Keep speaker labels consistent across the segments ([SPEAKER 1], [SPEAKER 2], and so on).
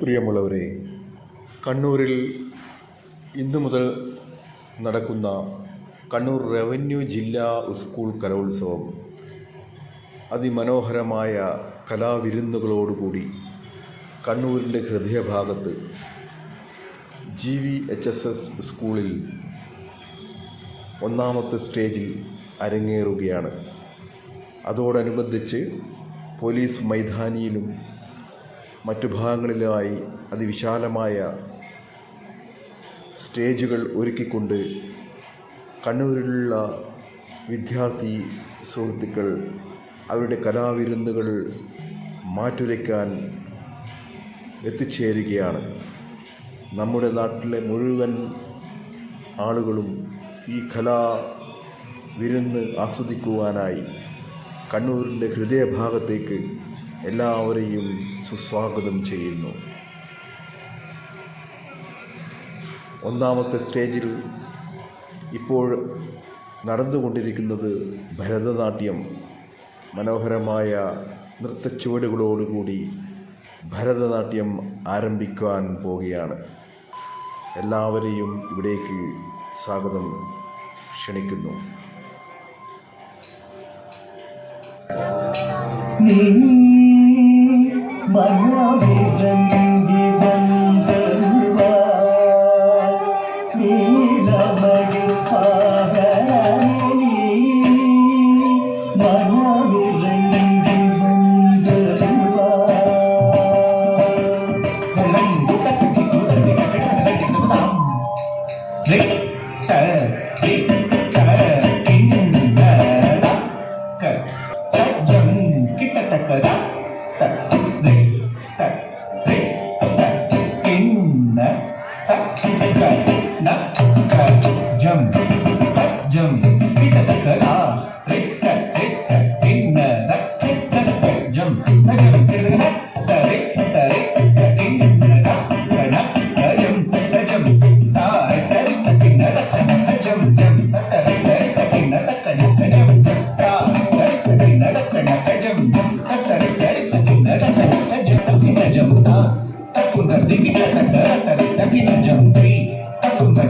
[SPEAKER 1] പ്രിയമുള്ളവരെ കണ്ണൂരിൽ ഇന്നു മുതൽ നടക്കുന്ന കണ്ണൂർ റവന്യൂ ജില്ലാ സ്കൂൾ കലോത്സവം അതിമനോഹരമായ കലാവിരുന്നുകളോടുകൂടി കണ്ണൂരിന്റെ ഹൃദയഭാഗത്ത് G V H S S സ്കൂളിൽ ഒന്നാമത്തെ സ്റ്റേജിൽ അരങ്ങേറുകയാണ്. അതോടനുബന്ധിച്ച് പോലീസ് മൈതാനിയിലും മറ്റു ഭാഗങ്ങളിലായി അതിവിശാലമായ സ്റ്റേജുകൾ ഒരുക്കിക്കൊണ്ട് കണ്ണൂരിലുള്ള വിദ്യാർത്ഥി സുഹൃത്തുക്കൾ അവരുടെ കലാവിരുന്നുകൾ മാറ്റുരയ്ക്കാൻ എത്തിച്ചേരുകയാണ്. നമ്മുടെ നാട്ടിലെ മുഴുവൻ ആളുകളും ഈ കലാ വിരുന്ന് ആസ്വദിക്കുവാനായി കണ്ണൂരിന്റെ ഹൃദയഭാഗത്തേക്ക് എല്ലാവരെയും സുസ്വാഗതം ചെയ്യുന്നു. ഒന്നാമത്തെ സ്റ്റേജിൽ ഇപ്പോൾ നടന്നുകൊണ്ടിരിക്കുന്നത് ഭരതനാട്യം. മനോഹരമായ നൃത്തച്ചുവടുകളോടുകൂടി ഭരതനാട്യം ആരംഭിക്കാൻ പോവുകയാണ്. എല്ലാവരെയും ഇവിടേക്ക് സ്വാഗതം ക്ഷണിക്കുന്നു.
[SPEAKER 2] നീ மனவேதங்கி வந்தருவாய் நீ நமது பாகரே ത ന ക ജം ജം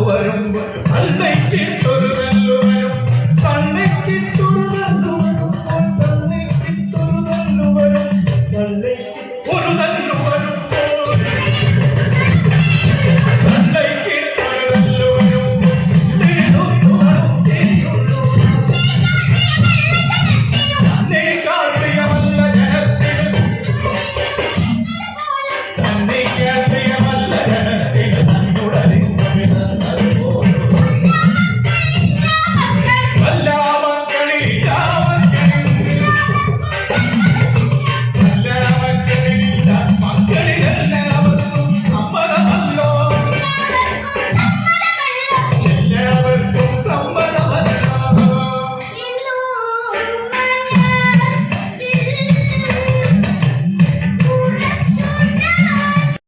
[SPEAKER 2] വരും